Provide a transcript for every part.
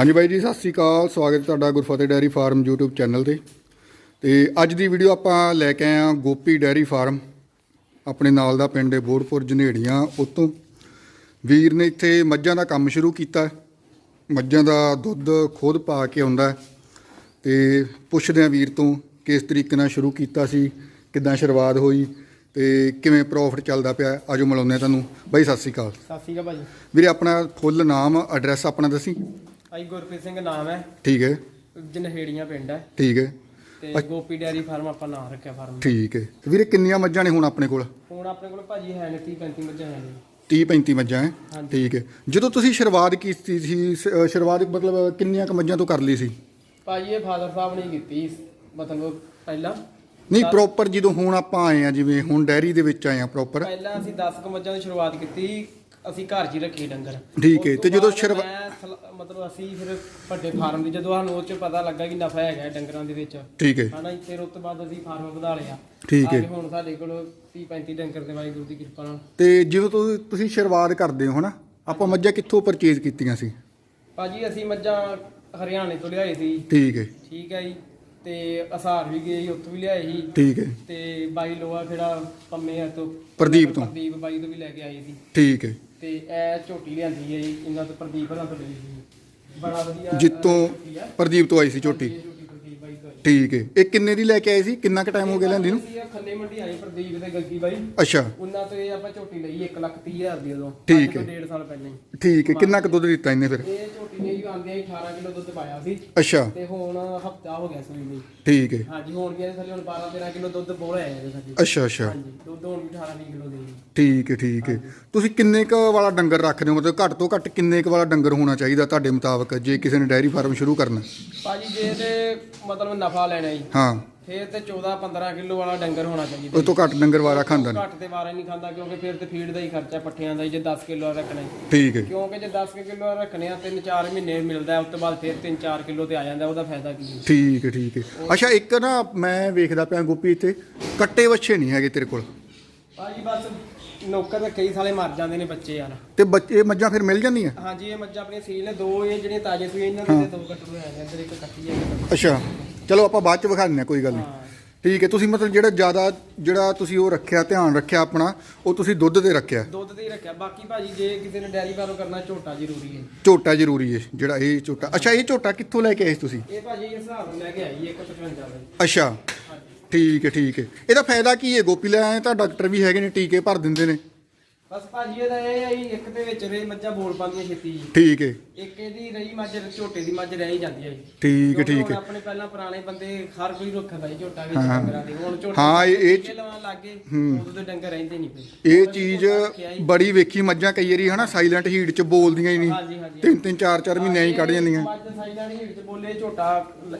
ਹਾਂਜੀ ਬਾਈ ਜੀ ਸਤਿ ਸ੍ਰੀ ਅਕਾਲ। ਸਵਾਗਤ ਤੁਹਾਡਾ Gurfateh dairy farm YouTube channel ਤੇ। ਤੇ ਅੱਜ ਦੀ ਵੀਡੀਓ ਆਪਾਂ ਲੈ ਕੇ ਆਏ ਹਾਂ ਗੋਪੀ ਡੈਰੀ ਫਾਰਮ ਆਪਣੇ ਨਾਲ ਦਾ ਪਿੰਡ ਹੈ ਬੋੜਪੁਰ ਜਨੇੜੀਆਂ। ਉਤੋਂ ਵੀਰ ਨੇ ਇੱਥੇ ਮੱਝਾਂ ਦਾ ਕੰਮ ਸ਼ੁਰੂ ਕੀਤਾ। ਮੱਝਾਂ ਦਾ ਦੁੱਧ ਖੁਦ ਪਾ ਕੇ ਆਉਂਦਾ ਤੇ ਪੁੱਛਦੇ ਹਾਂ ਵੀਰ ਤੋਂ ਕਿਸ ਤਰੀਕੇ ਨਾਲ ਸ਼ੁਰੂ ਕੀਤਾ ਸੀ ਕਿੱਦਾਂ ਸ਼ੁਰੂਆਤ ਹੋਈ ਤੇ ਕਿਵੇਂ ਪ੍ਰੋਫਿਟ ਚੱਲਦਾ ਪਿਆ। ਆਜੋ ਮਿਲਾਉਂਦੇ ਹਾਂ ਤੁਹਾਨੂੰ। ਬਾਈ ਸਤਿ ਸ੍ਰੀ ਅਕਾਲ। ਸਤਿ ਸ਼੍ਰੀ ਅਕਾਲ ਭਾਜੀ। ਵੀਰੇ ਆਪਣਾ ਫੁੱਲ ਨਾਮ ਐਡਰੈਸ ਆਪਣਾ ਦੱਸੀ। ਭਾਈ ਗੁਰਪ੍ਰੀਤ ਸਿੰਘ ਨਾਮ ਹੈ। ਠੀਕ ਹੈ। ਜਨਹੇੜੀਆਂ ਪਿੰਡ ਹੈ। ਠੀਕ ਹੈ। ਤੇ ਗੋਪੀ ਡੈਰੀ ਫਾਰਮ ਆਪਾਂ ਨਾਮ ਰੱਖਿਆ ਫਾਰਮ। ਠੀਕ ਹੈ। ਤੇ ਵੀਰੇ ਕਿੰਨੀਆਂ ਮੱਝਾਂ ਨੇ ਹੁਣ ਆਪਣੇ ਕੋਲ? ਹੁਣ ਆਪਣੇ ਕੋਲ ਭਾਜੀ ਹੈ ਨੇ 30 35 ਮੱਝਾਂ ਹੈ ਨੇ 30 35 ਮੱਝਾਂ ਹੈ। ਠੀਕ ਹੈ। ਜਦੋਂ ਤੁਸੀਂ ਸ਼ੁਰੂਆਤ ਕੀਤੀ ਸੀ ਸ਼ੁਰੂਆਤ ਮਤਲਬ ਕਿੰਨੀਆਂ ਕ ਮੱਝਾਂ ਤੋਂ ਕਰ ਲਈ ਸੀ? ਭਾਜੀ ਇਹ ਫਾਦਰ ਸਾਹਿਬ ਨੇ ਕੀਤੀ ਮਤਲਬ ਪਹਿਲਾਂ। ਨਹੀਂ ਪ੍ਰੋਪਰ ਜਦੋਂ ਹੁਣ ਆਪਾਂ ਆਏ ਆ ਜਿਵੇਂ ਹੁਣ ਡੈਰੀ ਦੇ ਵਿੱਚ ਆਏ ਆ ਪ੍ਰੋਪਰ ਪਹਿਲਾਂ ਅਸੀਂ 10 ਕੁ ਮੱਝਾਂ ਦੀ ਸ਼ੁਰੂਆਤ ਕੀਤੀ ਅਸੀਂ ਘਰ 'ਚ ਹੀ ਰੱਖੇ ਡੰਗਰ। ਠੀਕ ਹੈ, ਤੋਂ ਜਦੋਂ ਮੈਂ ਸਲ- ਮਤਲਬ ਅਸੀਂ ਫਿਰ ਵੱਡੇ ਫਾਰਮ ਦੀ ਜਦੋਂ ਸਾਨੂੰ ਉਹ 'ਚ ਪਤਾ ਲੱਗਾ ਕਿ ਨਫਾ ਹੈਗਾ ਹੈ ਡੰਗਰਾਂ ਦੇ ਵਿੱਚ ਠੀਕ ਹੈ। ਹਨਾ ਫਿਰ ਉਸ ਤੋਂ ਬਾਅਦ ਅਸੀਂ ਫਾਰਮ ਵਧਾ ਲਿਆ। ਠੀਕ ਹੈ। ਅੱਜ ਹੁਣ ਸਾਡੇ ਕੋਲ 30 35 ਡੰਗਰ ਦੇ ਵਾਹਿਗੁਰੂ ਦੀ ਕਿਰਪਾ ਨਾਲ। ਤੇ ਜਦੋਂ ਤੁਸੀਂ ਤੁਸੀਂ ਸ਼ੁਰੂਆਤ ਕਰਦੇ ਹੋ ਹਨਾ ਆਪਾਂ ਮੱਝਾਂ ਕਿੱਥੋਂ ਪਰਚੇਜ਼ ਕੀਤੀਆਂ ਸੀ? ਭਾਜੀ ਅਸੀਂ ਮੱਝਾਂ ਹਰਿਆਣੇ ਤੋਂ ਲਿਆਏ ਸੀ। ਠੀਕ ਹੈ। ਠੀਕ ਹੈ ਜੀ ਤੇ ਅਸਾਰ ਵੀ ਗਏ ਸੀ ਉੱਥੋਂ ਵੀ ਲਿਆਏ ਸੀ। ਠੀਕ ਹੈ। ਤੇ ਬਾਈ ਲੋਹਾ ਖੇੜਾ ਪੰਮੇ ਆ ਤੋਂ ਪ੍ਰਦੀਪ ਤੋਂ। ਪ੍ਰਦੀਪ ਬਾਈ ਤੋਂ ਵੀ ਲੈ ਕੇ ਆਏ ਸੀ। ਠੀਕ ਹੈ। ਤੇ ਇਹ ਝੋਟੀ ਲਿਆਂਦੀ ਹੈ ਜੀ ਇਹਨਾਂ ਤੋਂ ਪ੍ਰਦੀਪ ਹਰਾਂ ਤੋਂ ਲਈ ਸੀ। ਬੜਾ ਵਧੀਆ ਜਿੱਤੋਂ ਝੋਟੀ ਆ। ਪ੍ਰਦੀਪ ਤੋਂ ਆਈ ਸੀ ਝੋਟੀ। ਇਹ ਝੋਟੀ ਪ੍ਰਦੀਪ ਬਾਈ ਤੋਂ ਆਈ। ਠੀਕ ਹੈ। ਇਹ ਕਿੰਨੇ ਦੀ ਲੈ ਕੇ ਆਏ ਸੀ? ਕਿੰਨਾ ਕੁ ਟਾਈਮ ਹੋ ਗਿਆ ਲੈਂਦੀ ਨੂੰ? ਅਸੀਂ ਇਹ ਖੰਨੇ ਮੰਡੀ ਆਏ ਪ੍ਰਦੀਪ ਤੇ ਗੱਗੀ ਬਾਈ। ਅੱਛਾ। ਉਹਨਾਂ ਤੋਂ ਇਹ ਆਪਾਂ ਝੋਟੀ ਲਈ 1 ਲੱਖ 30 ਹਜ਼ਾਰ ਦੀ ਉਦੋਂ। ਠੀਕ ਹੈ। ਡੇਢ ਸਾਲ ਪਹਿਲਾਂ ਹੀ। ਠੀਕ ਹੈ। ਕਿੰਨਾ ਕੁ ਦੁੱਧ ਦਿੱਤਾ ਇਹਨੇ ਫਿਰ? ਇਹ ਨੇ ਜੀ ਆਂਦੇ 18 ਕਿਲੋ ਦੁੱਧ ਪਾਇਆ ਸੀ। ਅੱਛਾ। ਤੇ ਹੁਣ ਹਫਤਾ ਹੋ ਗਿਆ ਸੂਈ ਨੂੰ ਠੀਕ ਹੈ ਹਾਂਜੀ ਹੁਣ ਵੀ ਇਹਦੇ ਥੱਲੇ ਹੁਣ 12 13 ਕਿਲੋ ਦੁੱਧ ਬੋਲ ਆਇਆ ਇਹਦੇ ਥੱਲੇ ਅੱਛਾ ਅੱਛਾ। ਹਾਂਜੀ ਦੁੱਧ ਹੁਣ ਵੀ 18 20 ਕਿਲੋ ਦੇ ਜੀ ਠੀਕ ਹੈ ਠੀਕ ਹੈ ਤੁਸੀਂ ਕਿੰਨੇ ਕ ਵਾਲਾ ਡੰਗਰ ਰੱਖਦੇ ਹੋ? ਮਤਲਬ ਘੱਟ ਤੋਂ ਘੱਟ ਕਿੰਨੇ ਕ ਵਾਲਾ ਡੰਗਰ ਹੋਣਾ ਚਾਹੀਦਾ ਤੁਹਾਡੇ ਮੁਤਾਬਕ ਜੇ ਕਿਸੇ ਨੇ ਡੈਰੀ ਫਾਰਮ ਸ਼ੁਰੂ ਕਰਨਾ? ਭਾਜੀ ਜੇ ਤੇ ਮਤਲਬ ਨਫਾ ਲੈਣਾ ਜੀ। ਹਾਂ। ਫੇਰ ਤੇ 14 15 ਕਿਲੋ ਵਾਲਾ ਡੰਗਰ ਹੋਣਾ ਚਾਹੀਦਾ ਉਸ ਤੋਂ ਘੱਟ ਡੰਗਰ ਵਾਲਾ ਖਾਂਦਾ ਨਹੀਂ। ਘੱਟ ਤੇ ਵਾਰਾ ਨਹੀਂ ਖਾਂਦਾ ਕਿਉਂਕਿ ਫਿਰ ਤੇ ਫੀਡ ਦਾ ਹੀ ਖਰਚਾ ਪੱਠਿਆਂ ਦਾ ਹੀ ਜੇ 10 ਕਿਲੋ ਰੱਖਣਾ ਜੀ। ਠੀਕ ਹੈ ਕਿਉਂਕਿ ਜੇ 10 ਕਿਲੋ ਰੱਖਣੇ ਆ 3-4 ਮਹੀਨੇ ਮਿਲਦਾ ਹੈ, ਉਸ ਤੋਂ ਬਾਅਦ ਫਿਰ 3-4 ਕਿਲੋ ਤੇ ਆ ਜਾਂਦਾ ਉਹਦਾ ਫਾਇਦਾ ਕੀ ਹੈ? ਠੀਕ ਹੈ ਠੀਕ ਹੈ। ਅੱਛਾ ਇੱਕ ਨਾ ਮੈਂ ਵੇਖਦਾ ਪਿਆ ਗੋਪੀ ਇੱਥੇ ਕੱਟੇ ਵੱਛੇ ਨਹੀਂ ਹੈਗੇ ਤੇਰੇ ਕੋਲ। ਭਾਜੀ ਬਸ ਨੌਕਰ ਦੇ ਕਈ ਸਾਲੇ ਮਰ ਜਾਂਦੇ ਨੇ ਬੱਚੇ ਯਾਰ। ਤੇ ਬੱਚੇ ਮੱਝਾਂ ਫਿਰ ਮਿਲ ਜਾਂਦੀਆਂ? ਹਾਂਜੀ ਇਹ ਮੱਝਾਂ ਆਪਣੀਆਂ ਸੀਲ ਨੇ ਦੋ ਇਹ ਜਿਹੜੀਆਂ ਤਾਜ਼ੇ ਸੂਏ ਇਹਨਾਂ ਦੇ ਤੇ ਦੋ ਕੱਟੂ ਨੇ ਅੰਦਰ ਇੱਕ ਕੱਟੀ ਹੈ ਇੱਕ ਅੱਛਾ। ਚਲੋ ਆਪਾਂ ਬਾਅਦ ਚ ਵਿਖਾ ਦਿੰਦੇ ਹਾਂ ਕੋਈ ਗੱਲ ਨਹੀਂ। ਠੀਕ ਹੈ ਤੁਸੀਂ ਮਤਲਬ ਜਿਹੜਾ ਜ਼ਿਆਦਾ ਜਿਹੜਾ ਤੁਸੀਂ ਉਹ ਰੱਖਿਆ ਧਿਆਨ ਰੱਖਿਆ ਆਪਣਾ ਉਹ ਤੁਸੀਂ ਦੁੱਧ ਤੇ ਰੱਖਿਆ। ਦੁੱਧ ਤੇ ਹੀ ਰੱਖਿਆ। ਬਾਕੀ ਭਾਜੀ ਜੇ ਕਿਸੇ ਨੇ ਡੈਰੀ ਫਾਰਮ ਕਰਨਾ ਝੋਟਾ ਜ਼ਰੂਰੀ ਹੈ। ਝੋਟਾ ਜ਼ਰੂਰੀ ਹੈ ਜਿਹੜਾ ਇਹ ਝੋਟਾ। ਅੱਛਾ ਇਹ ਝੋਟਾ ਕਿੱਥੋਂ ਲੈ ਕੇ ਆਏ ਸੀ ਤੁਸੀਂ? ਇਹ ਭਾਜੀ ਇਸ ਹਿਸਾਬ ਨਾਲ ਲੈ ਕੇ ਆਈ 155 ਦਾ ਅੱਛਾ। ਠੀਕ ਹੈ ਠੀਕ ਹੈ। ਇਹਦਾ ਫਾਇਦਾ ਕੀ ਹੈ? ਗੋਪੀ ਲੈ ਆਏ ਤਾਂ ਡਾਕਟਰ ਵੀ ਹੈਗੇ ਨੇ ਟੀਕੇ ਭਰ ਦਿੰਦੇ ਨੇ। ਬਸ ਭਾਜੀ ਇਹਦਾ ਇਹ ਆਈ ਇੱਕ ਦੇ ਵਿੱਚ ਰੇ ਮੱਝਾਂ ਬੋਲ ਪਾਉਂਦੀਆਂ ਛੇਤੀ ਜੀ। ਠੀਕ ਹੈ ਇੱਕ ਇਹਦੀ ਰਹੀ ਮੱਝ ਝੋਟੇ ਦੀ ਮੱਝ ਰਹਿ ਹੀ ਜਾਂਦੀ ਹੈ ਜੀ। ਠੀਕ ਹੈ ਠੀਕ ਹੁਣ ਹੈ ਆਪਣੇ ਪਹਿਲਾਂ ਪੁਰਾਣੇ ਬੰਦੇ ਹਰ ਕੋਈ ਰੱਖਦਾ ਸੀ ਝੋਟਾ ਵਿੱਚ ਡੰਗਰਾਂ ਦੇ। ਹੁਣ ਝੋਟੇ ਹਾਂ, ਇਹ- ਇਹ ਟੀਕੇ ਲਵਾਉਣ ਲੱਗੇ ਉਦੋਂ ਤੇ ਡੰਗਰ ਰਹਿੰਦੇ ਨਹੀਂ ਪਏ। ਇਹ ਚੀਜ਼ ਜੀ। ਬੜੀ ਵੇਖੀ ਮੱਝਾਂ ਕਈ ਵਾਰੀ ਹਨਾ ਸਾਇਲੈਂਟ ਹੀਟ ਚ ਬੋਲਦੀਆਂ ਹੀ ਨਹੀਂ। ਹਾਂਜੀ ਤਿੰਨ ਤਿੰਨ ਚਾਰ ਚਾਰ ਮਹੀਨੇ ਹੀ ਕੱਢ ਜਾਂਦੀਆਂ। ਮੱਝ ਸਾਈਡਾਂ ਦੀ ਹੀਟ ਚ ਬੋਲੇ ਝੋਟਾ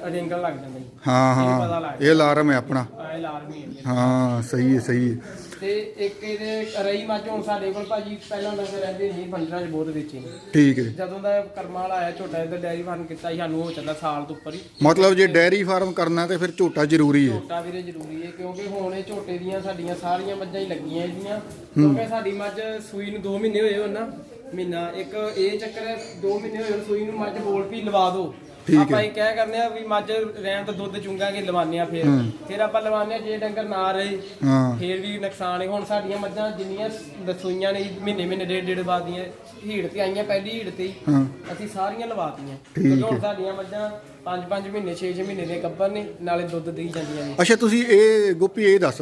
ਰਿੰਗਣ ਲੱਗ ਜਾਂਦਾ ਜੀ। ਹਾਂ ਹਾਂ। ਇਹ ਅਲਾਰਮ ਹੈ ਆਪਣਾ। ਆਏ ਲਾਰਮੀ ਹੈ ਹਾਂ ਸਹੀ ਹੈ ਸਹੀ ਹੈ ਤੇ ਇੱਕ ਇਹਦੇ ਰਹੀ ਮੱਝ ਹੁਣ ਸਾਡੇ ਕੋਲ ਭਾਜੀ ਪਹਿਲਾਂ ਡੰਗਰ ਰਹਿੰਦੇ ਨਹੀਂ ਪੰਜਰਾਂ ਚ ਬਹੁਤ ਵੇਚੇ ਨੇ। ਠੀਕ ਹੈ ਜਦੋਂ ਦਾ ਕਰਮਾਂ ਵਾਲਾ ਆਇਆ ਝੋਟਾ ਇਹਦਾ ਡੈਰੀ ਫਾਰਮ ਕੀਤਾ ਸੀ ਸਾਨੂੰ ਹੋ ਚੱਲਾ ਸਾਲ ਤੋਂ ਉੱਪਰ ਹੀ। ਮਤਲਬ ਜੇ ਡੈਰੀ ਫਾਰਮ ਕਰਨਾ ਤੇ ਫਿਰ ਝੋਟਾ ਜ਼ਰੂਰੀ ਹੈ। ਝੋਟਾ ਵੀਰੇ ਜ਼ਰੂਰੀ ਹੈ ਕਿਉਂਕਿ ਹੁਣ ਇਹ ਝੋਟੇ ਦੀਆਂ ਸਾਡੀਆਂ ਸਾਰੀਆਂ ਮੱਝਾਂ ਹੀ ਲੱਗੀਆਂ ਇਹਦੀਆਂ ਕਿਉਂਕਿ ਸਾਡੀ ਮੱਝ ਸੂਈ ਨੂੰ 2 ਮਹੀਨੇ ਹੋਏ ਹੋਣ ਨਾ ਮਹੀਨਾ। ਇੱਕ ਇਹ ਚੱਕਰ ਹੈ 2 ਮਹੀਨੇ ਹੋਏ ਹੋਣ ਸੂਈ ਨੂੰ ਮੱਝ ਬੋਲ ਵੀ ਲਵਾ ਦਿਓ ਠੀਕ ਹੈ। ਆਪਾਂ ਇਹ ਕਹਿ ਕਰਨੇ ਆ ਵੀ ਮੱਝ ਰਹਿਣ ਤੋਂ ਦੁੱਧ ਚੁੰਗਾਂਗੇ ਲਵਾਉਂਦੇ ਆ ਫਿਰ। ਫਿਰ ਆਪਾਂ ਲਵਾਉਂਦੇ ਆ ਜੇ ਡੰਗਰ ਨਾ ਰਹੇ ਹਾਂ। ਫੇਰ ਵੀ ਨੁਕਸਾਨ ਹੈ। ਹੁਣ ਸਾਡੀਆਂ ਮੱਝਾਂ ਜਿੰਨੀਆਂ ਦਸੂਈਆਂ ਨੇ ਮਹੀਨੇ ਮਹੀਨੇ ਡੇਢ ਡੇਢ ਬਾਅਦ ਦੀਆਂ ਹੀੜ ਤੇ ਆਈਆਂ ਪਹਿਲੀ ਹੀੜ ਤੇ ਹੀ ਹਾਂ। ਅਸੀਂ ਸਾਰੀਆਂ ਲਵਾਤੀਆਂ ਠੀਕ ਕਿਉਂਕਿ ਹੁਣ ਸਾਡੀਆਂ ਮੱਝਾਂ 5-5 ਮਹੀਨੇ 6-6 ਮਹੀਨੇ ਦੇ ਗੱਭਰ ਨੇ ਨਾਲੇ ਦੁੱਧ ਦੇਈ ਜਾਂਦੀਆਂ ਨੇ। ਅੱਛਾ ਤੁਸੀਂ ਇਹ ਗੋਪੀ ਇਹ ਦੱਸ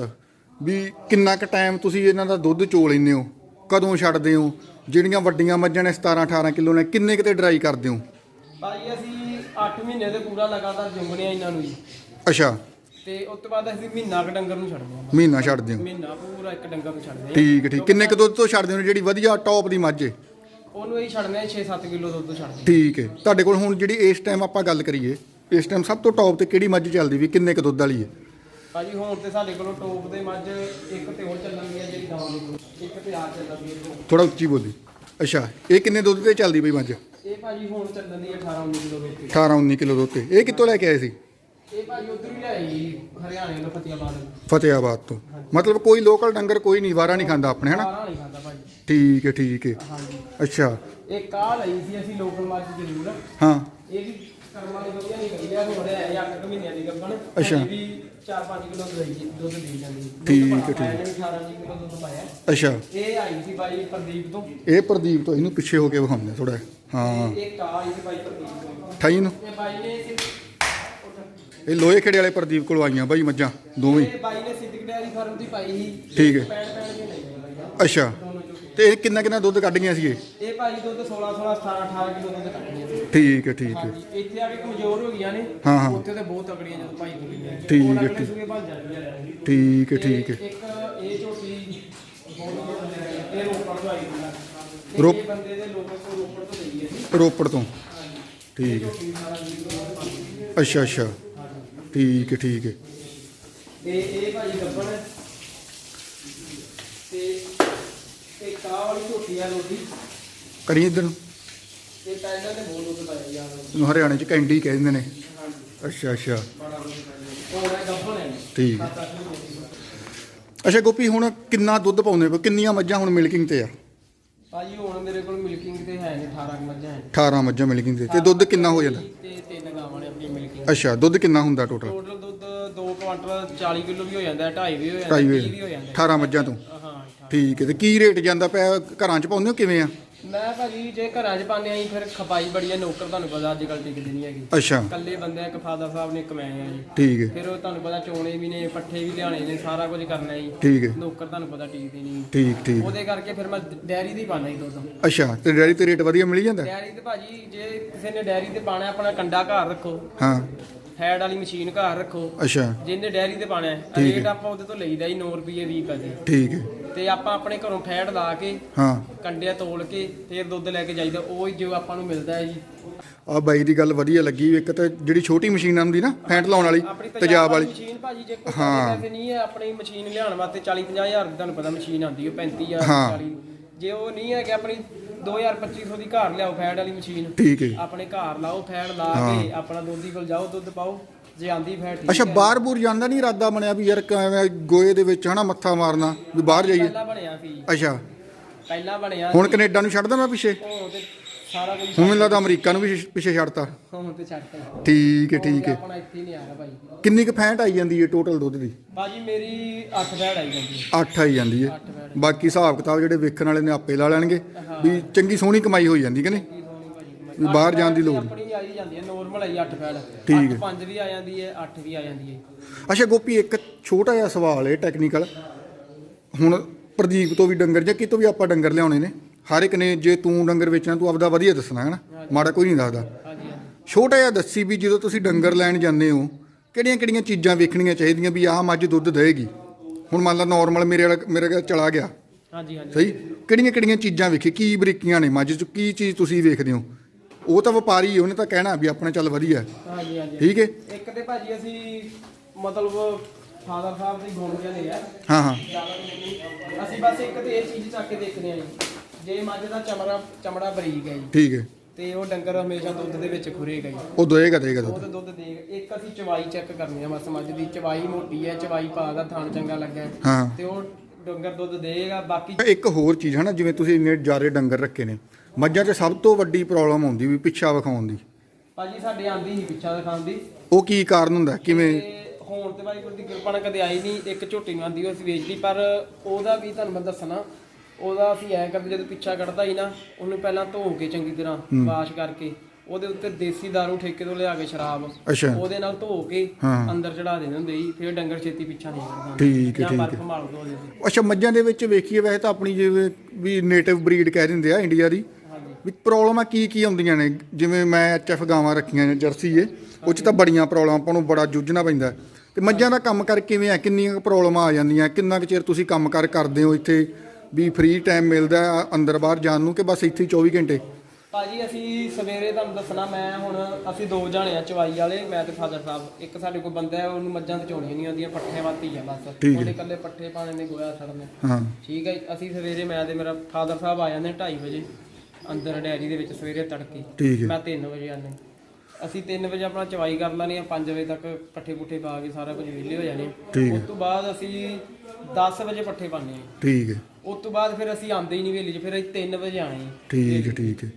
ਵੀ ਕਿੰਨਾ ਕੁ ਟਾਈਮ ਤੁਸੀਂ ਇਹਨਾਂ ਦਾ ਦੁੱਧ ਚੋ ਲੈਂਦੇ ਹੋ? ਕਦੋਂ ਛੱਡਦੇ ਹੋ? ਜਿਹੜੀਆਂ ਵੱਡੀਆਂ ਮੱਝਾਂ ਨੇ 17 18 ਕਿਲੋ ਨੇ ਕਿੰਨੇ ਕਿਤੇ ਡਰਾਈ ਕਰਦੇ ਹੋ? ਭਾਈ ਅਸੀਂ 8 ਮਹੀਨੇ ਦੇ ਪੂਰਾ ਲਗਾਤਾਰ ਜੁੰਗਣੇ ਆ ਇਹਨਾਂ ਨੂੰ ਜੀ। ਅੱਛਾ। ਤੇ ਉਸ ਤੋਂ ਬਾਅਦ ਅਸੀਂ ਮਹੀਨਾ ਕ ਡੰਗਰ ਨੂੰ ਛੱਡਦੇ ਹਾਂ। ਮਹੀਨਾ ਛੱਡਦੇ ਹੋ। ਮਹੀਨਾ ਪੂਰਾ ਇੱਕ ਡੰਗਰ ਨੂੰ ਛੱਡਦੇ ਹਾਂ। ਠੀਕ ਹੈ, ਠੀਕ। ਕਿੰਨੇ ਕੁ ਦੁੱਧ ਤੋਂ ਛੱਡਦੇ ਹੋ? ਜਿਹੜੀ ਵਧੀਆ ਟੌਪ ਦੀ ਮੱਝ ਹੈ। ਉਹਨੂੰ ਇਹ ਛੱਡਦੇ ਆ 6-7 ਕਿਲੋ ਦੁੱਧ ਛੱਡਦੇ ਠੀਕ ਹੈ। ਤੁਹਾਡੇ ਕੋਲ ਹੁਣ ਜਿਹੜੀ ਇਸ ਟਾਈਮ ਆਪਾਂ ਗੱਲ ਕਰੀਏ ਇਸ ਟਾਈਮ ਸਭ ਤੋਂ ਟੌਪ ਤੇ ਕਿਹੜੀ ਮੱਝ ਚੱਲਦੀ ਵੀ ਕਿੰਨੇ ਕੁ ਦੁੱਧ ਵਾਲੀ ਹੈ? ਭਾਜੀ ਹੁਣ ਤੇ ਸਾਡੇ ਕੋਲੋਂ ਟੋਪ ਦੇ ਮੱਝ ਇੱਕ ਤੇ ਹੋਰ ਚੱਲਣ ਦੀ ਆ ਜਿਹੜੀ ਗਾਂ ਦੀ। ਇੱਕ ਤੇ ਆ ਚੱਲਣ ਦੀ ਆ ਥੋੜਾ ਉੱਚੀ ਬੋਲੀ। ਅੱਛਾ ਇਹ ਕਿੰਨੇ ਦੁੱਧ ਤੇ ਚੱਲਦੀ ਬਈ ਮੱਝ? ਇਹ ਭਾਜੀ ਹੁਣ ਚੱਲਣ ਦੀ 18 19 ਕਿਲੋ ਵੇਚ। ਕੇ 18 19 ਕਿਲੋ ਦੁੱਧ ਤੇ। ਇਹ ਕਿੱਥੋਂ ਲੈ ਕੇ ਆਏ ਸੀ? ਇਹ ਭਾਜੀ ਉਧਰ ਵੀ ਲਿਆਈ ਹਰਿਆਣੇ ਤੋਂ ਫਤਿਆਬਾਦ ਫਤਿਆਬਾਦ ਤੋਂ। ਮਤਲਬ ਕੋਈ ਲੋਕਲ ਡੰਗਰ ਕੋਈ ਨਹੀਂ ਵਾਰਾ ਨਹੀਂ ਖਾਂਦਾ ਆਪਣੇ ਹਨਾ ਸਾਰਾ ਨਹੀਂ ਖਾਂਦਾ ਭਾਜੀ। ਠੀਕ ਹੈ ਠੀਕ ਹੈ। ਹਾਂਜੀ। ਅੱਛਾ। ਇਹ ਕਾਹ ਲਈ ਸੀ ਅਸੀਂ ਲੋਕਲ ਮੱਝ ਜ਼ਰੂਰ। ਹਾਂ। ਕਰਮਾਂ ਦੀ ਵਧੀਆ ਨਹੀਂ ਗਈ ਆ ਹੁਣ ਹੈ 8 ਮਹੀਨਿਆਂ ਦੀ ਗੱਭਣ। ਅੱਛਾ। ਵੀ 4-5 ਕਿਲੋ ਦਹੀਂ ਦੁੱਧ ਦੇ ਜਾਂਦੀ ਹੈ। ਠੀਕ ਹੈ, ਠੀਕ। ਪਾਇਆ ਇਹਨੇ 18 ਕਿਲੋ ਦੁੱਧ ਪਾਇਆ ਅੱਛਾ ਇਹ ਆਈ ਸੀ ਬਾਈ ਪ੍ਰਦੀਪ ਤੋਂ ਇਹ ਪ੍ਰਦੀਪ ਤੋਂ ਇਹਨੂੰ ਪਿੱਛੇ ਹੋ ਕੇ ਵਿਖਾਉਂਦੇ ਥੋੜਾ ਹਾਂ ਇਹ ਕਾ ਆਈ ਸੀ ਬਾਈ ਪ੍ਰਦੀਪ ਤੋਂ ਠਾਈ ਨੂੰ ਇਹ ਬਾਈ ਨੇ ਸਿੱਧ- ਇਹ ਲੋਹੇ ਖੇੜੇ ਵਾਲੇ ਪ੍ਰਦੀਪ ਕੋਲ ਆਈਆਂ ਬਾਈ ਮੱਝਾਂ ਦੋਵੇਂ। ਇਹ ਬਾਈ ਨੇ ਸਿੱਧਕ ਡੈਰੀ ਫਾਰਮ ਦੀ ਪਾਈ ਸੀ ਠੀਕ ਹੈ। ਪੈਣ ਪੈਣ ਕੇ ਨਹੀਂ ਗਏ ਬਾਈ ਅੱਛਾ। ਤੇ ਇਹ ਕਿੰਨਾ ਕਿੰਨਾ ਦੁੱਧ ਕੱਢ ਗਈਆਂ ਸੀ ਇਹ ਇਹ ਭਾਈ ਦੁੱਧ 16 16 18 18 ਕਿਲੋ ਦੁੱਧ ਕੱਢੀਆਂ ਸੀ। ਠੀਕ ਹੈ ਠੀਕ ਹੈ। ਹਾਂਜੀ ਇੱਥੇ ਆ ਕੇ ਕਮਜ਼ੋਰ ਹੋ ਗਈਆਂ ਨੇ। ਹਾਂ, ਹਾਂ। ਉੱਥੇ ਤੇ ਬਹੁਤ ਤਕੜੀਆਂ ਜਦੋਂ ਭਾਈ ਕੋਲ ਗਈਆਂ ਠੀਕ ਹੈ, ਠੀਕ। ਜਾਂਦੀਆਂ ਨੇ ਠੀਕ ਹੈ ਤੇ ਠੀਕ ਹੈ। ਇੱਕ ਇਹ ਝੋਟੀ ਬਹੁਤ ਵਧੀਆ ਇਹ ਰੋਪੜ ਤੋਂ ਆਈ ਹੁੰਦਾ ਰੋਪ- ਇਹ ਬੰਦੇ ਦੇ ਲੋਕਾਂ ਕੋਲ ਰੋਪੜ ਤੋਂ ਲਈ ਹੈ ਰੋਪੜ ਤੋਂ? ਹਾਂਜੀ। ਠੀਕ ਹੈ। ਝੋਟੀ ਸਾਰਾ ਜੀ ਤੋਂ ਪਾਈ ਅੱਛਾ ਅੱਛਾ। ਠੀਕ ਹੈ ਠੀਕ ਹੈ। ਤੇ ਇਹ ਭਾਈ ਗੱਬਣ ਹੈ। ਤੇ ਇਹ ਕਾਹ ਵਾਲੀ ਝੋਟੀ ਆ ਰੋਟੀ ਕਰੀ ਇੱਧਰ ਨੂੰ। ਤੇ ਟਾਈਲਾਂ ਦੇ ਬੋਲ ਉਹ ਪਾਇਆ ਯਾਰ। ਇਹਨੂੰ ਹਰਿਆਣੇ ਚ ਕੈਂਡੀ ਕਹਿੰਦੇ ਨੇ। ਅੱਛਾ ਅੱਛਾ। ਬੜਾ ਦੁੱਧ ਪਾਇਆ। ਉਹ ਹੈ ਗੱਬਣ ਹੈ ਠੀਕ ਹੈ। ਅੱਛਾ ਗੋਪੀ ਹੁਣ ਕਿੰਨਾ ਦੁੱਧ ਪਾਉਂਦੇ ਪਏ ਕਿੰਨੀਆਂ ਮੱਝਾਂ ਹੁਣ ਮਿਲਕਿੰਗ ਤੇ ਆ? ਭਾਜੀ ਹੁਣ ਮੇਰੇ ਕੋਲ ਮਿਲਕਿੰਗ ਤੇ ਹੈ ਨੇ 18 ਕੁ ਮੱਝਾਂ ਹੈ। 18 ਮੱਝਾਂ ਮਿਲਕਿੰਗ ਤੇ। ਤੇ ਦੁੱਧ ਕਿੰਨਾ ਹੋ ਜਾਂਦਾ? ਤੇ ਤਿੰਨ ਗਾਵਾਂ ਨੇ ਆਪਣੀ ਮਿਲਕਿੰਗ ਅੱਛਾ ਦੁੱਧ ਕਿੰਨਾ ਹੁੰਦਾ ਟੋਟਲ ਟੋਟਲ ਦੁੱਧ 2 ਕੁਆਂਟਲ 40 ਕਿਲੋ ਵੀ ਹੋ ਜਾਂਦਾ 2.5 ਵੀ ਹੋ ਜਾਂਦਾ 2.5 30 ਵੀ ਹੋ ਜਾਂਦਾ। 18 ਮੱਝਾਂ ਤੋਂ। ਹਾਂ 18 ਠੀਕ ਹੈ ਤੇ ਕੀ ਰੇਟ ਜਾਂਦਾ ਪਿਆ? ਘਰਾਂ ਚ ਪਾਉਂਦੇ ਹੋ ਕਿਵੇਂ ਆ? ਮੈਂ ਭਾਜੀ ਜੇ ਘਰਾਂ 'ਚ ਪਾਉਂਦੇ ਆਂ ਫਿਰ ਖਪਾਈ ਬੜੀ ਹੈ ਨੌਕਰ ਤੁਹਾਨੂੰ ਪਤਾ ਅੱਜ ਕੱਲ ਟਿਕਦੀ ਨਹੀਂ ਹੈਗੀ। ਅੱਛਾ। ਇਕੱਲੇ ਬੰਦੇ ਆ, ਇੱਕ ਫਾਦਰ ਸਾਹਿਬ ਨੇ ਕਮਾਏ ਆ ਜੀ। ਠੀਕ ਹੈ। ਫਿਰ ਉਹ ਤੁਹਾਨੂੰ ਪਤਾ ਚੋਣੇ ਵੀ ਨੇ ਪੱਠੇ ਵੀ ਲਿਆਣੇ ਨੇ ਸਾਰਾ ਕੁਝ ਕਰਨਾ ਜੀ। ਠੀਕ ਹੈ। ਨੌਕਰ ਤੁਹਾਨੂੰ ਪਤਾ ਟਿਕਦੀ ਨਹੀਂ ਠੀਕ ਠੀਕ। ਉਹਦੇ ਕਰਕੇ ਫਿਰ ਮੈਂ ਡੈਰੀ ਦੀ ਪਾਣਾ ਜੀ ਦੁੱਧ। ਅੱਛਾ ਤੇ ਡੈਰੀ ਤੇ ਰੇਟ ਵਧੀਆ ਮਿਲ ਜਾਂਦਾ? ਡੈਰੀ ਤੇ ਭਾਜੀ ਜੇ ਕਿਸੇ ਨੇ ਡੈਰੀ ਤੇ ਪਾਣਾ ਆਪਣਾ ਕੰਡਾ ਘਰ ਰੱਖੋ। ਹਾਂ। ਫੈਡ ਵਾਲੀ ਮਸ਼ੀਨ ਘਰ ਰੱਖੋ। ਅੱਛਾ। ਜਿਹਨੇ ਡੈਰੀ ਤੇ ਪਾਣਾ ਹੈ। ਰੇਟ ਆਪਾਂ ਉਹਦੇ ਤੋਂ ਲਈਦਾ ਹੀ 9 ਰੁਪਏ 20 ਪੈਸੇ ਠੀਕ ਹੈ। ਤੇ ਆਪਾਂ ਆਪਣੇ ਘਰੋਂ ਫੈਡ ਲਾ ਕੇ ਹਾਂ। ਕੰਡਿਆ ਤੋਲ ਕੇ ਫਿਰ ਦੁੱਧ ਲੈ ਕੇ ਜਾਈਦਾ ਉਹ ਹੀ ਜੋ ਆਪਾਂ ਨੂੰ ਮਿਲਦਾ ਹੈ ਜੀ। ਆ ਬਾਈ ਦੀ ਗੱਲ ਵਧੀਆ ਲੱਗੀ ਇੱਕ ਤਾਂ ਜਿਹੜੀ ਛੋਟੀ ਮਸ਼ੀਨ ਆਉਂਦੀ ਨਾ ਫੈਂਟ ਲਾਉਣ ਵਾਲੀ ਤੇਜ਼ਾਬ ਵਾਲੀ ਮਸ਼ੀਨ ਭਾਜੀ ਜੇ ਕੋਈ ਹਾਂ। ਹਾਂ। ਪੈਸੇ ਨਹੀਂ ਹੈ ਆਪਣੀ ਮਸ਼ੀਨ ਲਿਆਉਣ ਵਾਸਤੇ 40 50 ਹਜ਼ਾਰ ਤੁਹਾਨੂੰ ਪਤਾ ਮਸ਼ੀਨ ਆਉਂਦੀ ਹੈ 35000 ਹਾਂ। 40 ਜੇ ਉਹ ਨਹੀਂ ਹੈ ਕਿ ਆਪਣੀ 2000 2500 ਦੀ ਘਰ ਲਿਆਓ ਫੈਡ ਵਾਲੀ ਮਸ਼ੀਨ। ਠੀਕ ਹੈ ਆਪਣੇ ਘਰ ਲਾਓ ਫੈਡ ਲਾ ਕੇ ਆਪਣਾ ਦੋਧੀ ਕੋਲ ਜਾਓ ਦੁੱਧ ਪਾਓ। ਜੇ ਆਂਦੀ ਫੈਡ ਠੀਕ ਅੱਛਾ। ਬਾਹਰ ਬੂਰ ਜਾਂਦਾ ਨਹੀਂ ਇਰਾਦਾ ਬਣਿਆ ਵੀ ਯਾਰ ਕਿਵੇਂ ਗੋਏ ਦੇ ਵਿੱਚ ਹਨਾ ਮੱਥਾ ਮਾਰਨਾ ਵੀ ਬਾਹਰ ਜਾਈਏ? ਪਹਿਲਾਂ ਬਣਿਆ ਸੀ। ਅੱਛਾ। ਪਹਿਲਾਂ ਬਣਿਆ ਹੁਣ ਕੈਨੇਡਾ ਨੂੰ ਛੱਡਦਾ ਮੈਂ ਪਿੱਛੇ? ਹੁਣ ਤੇ ਸਾਰਾ ਕੁਝ ਹੁਣ ਮੈਨੂੰ ਲੱਗਦਾ ਅਮਰੀਕਾ ਨੂੰ ਵੀ ਪਿੱਛੇ- ਪਿੱਛੇ ਛੱਡਤਾ। ਹੁਣ ਤੇ ਛੱਡਤਾ। ਠੀਕ ਹੈ ਠੀਕ ਹੈ। ਆਪਣਾ ਇੱਥੇ ਨਹੀਂ ਆ ਰਿਹਾ ਭਾਈ। ਕਿੰਨੀ ਕੁ ਫੈਂਟ ਆਈ ਜਾਂਦੀ ਹੈ ਟੋਟਲ ਦੁੱਧ ਦੀ? ਬਾਜੀ ਮੇਰੀ 8 ਫੈਡ ਆਈ ਜਾਂਦੀ ਹੈ। 8 ਆਈ ਜਾਂਦੀ ਹੈ। 8 ਫੈਡ ਬਾਕੀ ਹਿਸਾਬ ਕਿਤਾਬ ਜਿਹੜੇ ਵੇਖਣ ਵਾਲੇ ਨੇ ਆਪੇ ਲਾ ਲੈਣਗੇ। ਵੀ ਚੰਗੀ ਸੋਹਣੀ ਕਮਾਈ ਹੋਈ ਜਾਂਦੀ ਕਿ ਨਹੀਂ? ਕੀ ਸੋਹਣੀ ਭਾਜੀ ਵੀ ਬਾਹਰ ਜਾਣ ਦੀ ਲੋੜ ਨਹੀਂ। ਆਪਣੀ ਆਈ ਜਾਂਦੀ ਹੈ ਨੋਰਮਲ ਆਈ 8 ਫੈਡ ਠੀਕ ਹੈ। 5 ਵੀ ਆ ਜਾਂਦੀ ਹੈ 8 ਵੀ ਆ ਜਾਂਦੀ ਹੈ। ਅੱਛਾ ਗੋਪੀ ਇੱਕ ਛੋਟਾ ਜਿਹਾ ਸਵਾਲ ਹੈ ਟੈਕਨੀਕਲ ਹੁਣ ਪ੍ਰਦੀਪ ਤੋਂ ਵੀ ਡੰਗਰ ਜਾਂ ਕਿਤੋਂ ਵੀ ਆਪਾਂ ਡੰਗਰ ਲਿਆਉਣੇ ਨੇ। ਹਰ ਇੱਕ ਨੇ ਜੇ ਤੂੰ ਡੰਗਰ ਵੇਚਣਾ ਤੂੰ ਆਪਦਾ ਵਧੀਆ ਦੱਸਣਾ ਹੈ ਨਾ ਮਾੜਾ ਕੋਈ ਨਹੀਂ ਦੱਸਦਾ। ਛੋਟਾ ਜਿਹਾ ਦੱਸੀ ਵੀ ਜਦੋਂ ਤੁਸੀਂ ਡੰਗਰ ਲੈਣ ਜਾਂਦੇ ਹੋ ਕਿਹੜੀਆਂ ਕਿਹੜੀਆਂ ਚੀਜ਼ਾਂ ਵੇਖਣੀਆਂ ਚਾਹੀਦੀਆਂ ਵੀ ਆਹ ਮੱਝ ਦੁੱਧ ਦੇਗੀ ਹੁਣ ਮੰਨ ਲਾ ਨਾਰਮਲ ਮੇਰੇ ਵਾਲਾ ਮੇਰੇ ਕੋਲ ਚਲਾ ਗਿਆ। ਹਾਂਜੀ ਹਾਂਜੀ। ਸਹੀ? ਕਿਹੜੀਆਂ ਕਿਹੜੀਆਂ ਚੀਜ਼ਾਂ ਵੇਖੀ? ਕੀ ਬਰੀਕੀਆਂ ਨੇ ਮੱਝ ਚ? ਕੀ ਚੀਜ਼ ਤੁਸੀਂ ਵੇਖਦੇ ਹੋ? ਉਹ ਤਾਂ ਵਪਾਰੀ ਉਹਨੇ ਤਾਂ ਕਹਿਣਾ ਵੀ ਆਪਣਾ ਚੱਲ ਵਧੀਆ। ਹਾਂਜੀ ਹਾਂਜੀ। ਠੀਕ ਹੈ? ਇੱਕ ਤੇ ਭਾਜੀ ਅਸੀਂ ਮਤਲਬ ਫਾਦਰ ਸਾਹਿਬ ਦੀ ਗੁਣ ਕਹਿੰਦੇ ਆ ਹਾਂ ਹਾਂ। ਅਸੀਂ ਬਸ ਇੱਕ ਤੇ ਇਹ ਚੀਜ਼ ਚੱਕ ਕੇ ਦੇਖਦੇ ਆ ਜੀ। ਜੇ ਮੱਝ ਦਾ ਚਮੜਾ ਚਮੜਾ ਬਰੀਕ ਹੈ ਜੀ ਠੀਕ ਹੈ। ਤੇ ਉਹ ਡੰਗਰ ਹਮੇਸ਼ਾ ਦੁੱਧ ਦੇ ਵਿੱਚ ਖੁਰੇਗਾ ਜੀ ਉਹ ਦੋਏਗਾ ਦੇਗਾ ਉਹ ਦੁੱਧ ਤੇ ਦੁੱਧ ਦੇ ਇੱਕ ਅਸੀਂ ਚਵਾਈ ਚੈੱਕ ਕਰਨੀ ਆ ਬਸ ਮੱਝ ਦੀ। ਚਵਾਈ ਮੋਟੀ ਹੈ ਚਵਾਈ ਪਾ ਦਾ ਥਣ ਚੰਗਾ ਲੱਗਾ ਹੈ। ਹਾਂ ਤੇ ਉਹ ਡੰਗਰ ਦੁੱਧ ਦੇਗਾ ਬਾਕੀ ਇੱਕ ਹੋਰ ਚੀਜ਼ ਹੈ ਨਾ ਜਿਵੇਂ ਤੁਸੀਂ ਇੰਨੇ ਜਾਰੇ ਡੰਗਰ ਰੱਖੇ ਨੇ ਮੱਝਾਂ 'ਚ ਸਭ ਤੋਂ ਵੱਡੀ ਪ੍ਰੋਬਲਮ ਆਉਂਦੀ ਵੀ ਪਿੱਛਾ ਵਿਖਾਉਣ ਦੀ। ਭਾਜੀ ਸਾਡੇ ਆਂਦੀ ਨਹੀਂ ਪਿੱਛਾ ਦਿਖਾਉਣ ਦੀ। ਉਹ ਕੀ ਕਾਰਨ ਹੁੰਦਾ? ਕਿਵੇਂ? ਤੇ ਹੁਣ ਤੇ ਵਾਹਿਗੁਰੂ ਦੀ ਕਿਰਪਾ ਨਾਲ ਕਦੇ ਆਈ ਨਹੀਂ ਇੱਕ ਝੋਟੀ ਨੂੰ ਆਂਦੀ ਉਹ ਅਸੀਂ ਵੇਚ ਲਈ ਪਰ ਉਹਦਾ ਵੀ ਤੁਹਾਨੂੰ ਮੈਂ ਦੱਸਣਾ ਉਹਦਾ ਅਸੀਂ ਐ ਕਰਦੇ ਜਦੋਂ ਪਿੱਛਾ ਕੱਢਦਾ ਸੀ ਨਾ ਉਹਨੂੰ ਪਹਿਲਾਂ ਧੋ ਕੇ ਚੰਗੀ ਤਰ੍ਹਾਂ ਵਾਸ਼ ਕਰਕੇ ਉਹਦੇ ਉੱਤੇ ਦੇਸੀ ਦਾਰੂ ਠੇਕੇ ਤੋਂ ਲਿਆ ਕੇ ਸ਼ਰਾਬ ਉਹਦੇ ਨਾਲ ਧੋ ਕੇ ਹਾਂ। ਅੰਦਰ ਚੜਾ ਦੇਣੇ ਹੁੰਦੇ ਸੀ ਫਿਰ ਡੰਗਰ ਛੇਤੀ ਪਿੱਛਾ ਨਹੀਂ ਕਰਦਾ ਠੀਕ ਹੈ ਠੀਕ ਹੈ। ਅੱਛਾ ਮੱਝਾਂ ਦੇ ਵਿੱਚ ਵੇਖੀਏ ਵੈਸੇ ਤਾਂ ਆਪਣੀ ਜਿਵੇਂ ਵੀ ਨੇਟਿਵ ਬਰੀਡ ਕਹਿ ਦਿੰਦੇ ਆ ਇੰਡੀਆ ਦੀ ਵੀ ਪ੍ਰੋਬਲਮਾਂ ਕੀ ਕੀ ਆਉਂਦੀਆਂ ਨੇ? ਜਿਵੇਂ ਮੈਂ ਐਚਐਫ ਗਾਵਾਂ ਰੱਖੀਆਂ ਨੇ ਜਰਸੀ ਏ ਉਹ 'ਚ ਤਾਂ ਬੜੀਆਂ ਪ੍ਰੋਬਲਮ ਆਪਾਂ ਨੂੰ ਬੜਾ ਜੂਝਣਾ ਪੈਂਦਾ। ਤੇ ਮੱਝਾਂ ਦਾ ਕੰਮ ਕਰ ਕਿਵੇਂ ਆ? ਕਿੰਨੀਆਂ ਪ੍ਰੋਬਲਮਾਂ ਆ ਜਾਂਦੀਆਂ? ਕਿੰਨਾ ਕੁ ਚਿਰ ਤੁਸੀਂ ਕੰਮ ਕਰ ਕਰਦੇ ਹੋ ਇੱਥੇ? ਵੀ ਫ੍ਰੀ ਟਾਈਮ ਮਿਲਦਾ ਅੰਦਰ ਬਾਹਰ ਜਾਣ ਨੂੰ ਕਿ ਬਸ ਇੱਥੇ ਹੀ 24 ਘੰਟੇ? ਭਾਜੀ ਅਸੀਂ ਸਵੇਰੇ ਤੁਹਾਨੂੰ ਦੱਸਣਾ ਮੈਂ ਹੁਣ ਅਸੀਂ ਦੋ ਜਾਣੇ ਆ ਚਵਾਈ ਵਾਲੇ ਮੈਂ ਤੇ ਫਾਦਰ ਸਾਹਿਬ। ਇੱਕ ਸਾਡੇ ਕੋਲ ਬੰਦਾ ਹੈ ਉਹਨੂੰ ਮੱਝਾਂ ਤੇ ਚੋਣੀਆਂ ਨਹੀਂ ਆਉਂਦੀਆਂ ਪੱਠੇ ਵਾਤੀ ਆ ਬਸ। ਉਹਨੇ ਇਕੱਲੇ ਪੱਠੇ ਪਾਣੇ ਨੇ ਗੋਇਆ ਛੜਨੇ ਹਾਂ। ਠੀਕ ਹੈ। ਅਸੀਂ ਸਵੇਰੇ ਮੈਂ ਤੇ ਮੇਰਾ ਫਾਦਰ ਸਾਹਿਬ ਆ ਜਾਂਦੇ 2:30 ਵਜੇ ਅੰਦਰ ਡੈਰੀ ਦੇ ਵਿੱਚ ਸਵੇਰੇ ਤੜਕੇ। ਮੈਂ 3 ਵਜੇ ਆਨੇ ਅਸੀਂ 3 ਵਜੇ ਆਪਣਾ ਚਵਾਈ ਕਰ ਲੈਣੀ ਆ 5 ਵਜੇ ਤੱਕ ਪੱਠੇ ਪੁੱਠੇ ਪਾ ਕੇ ਸਾਰਾ ਕੁਝ ਵਿਹਲੇ ਹੋ ਜਾਣੇ। ਠੀਕ ਹੈ। ਉਸ ਤੋਂ ਬਾਅਦ ਅਸੀਂ 10 ਵਜੇ ਪੱਠੇ ਪਾਣੇ ਆ ਠੀਕ ਹੈ। ਉਸ ਤੋਂ ਬਾਅਦ ਫਿਰ ਅਸੀਂ ਆਉਂਦੇ ਹੀ ਨਹੀਂ ਵੇਲੇ 'ਚ ਫਿਰ ਅਸੀਂ 3 ਵਜੇ ਆਣੇ ਆ ਠੀਕ ਹੈ ਠੀਕ ਹੈ।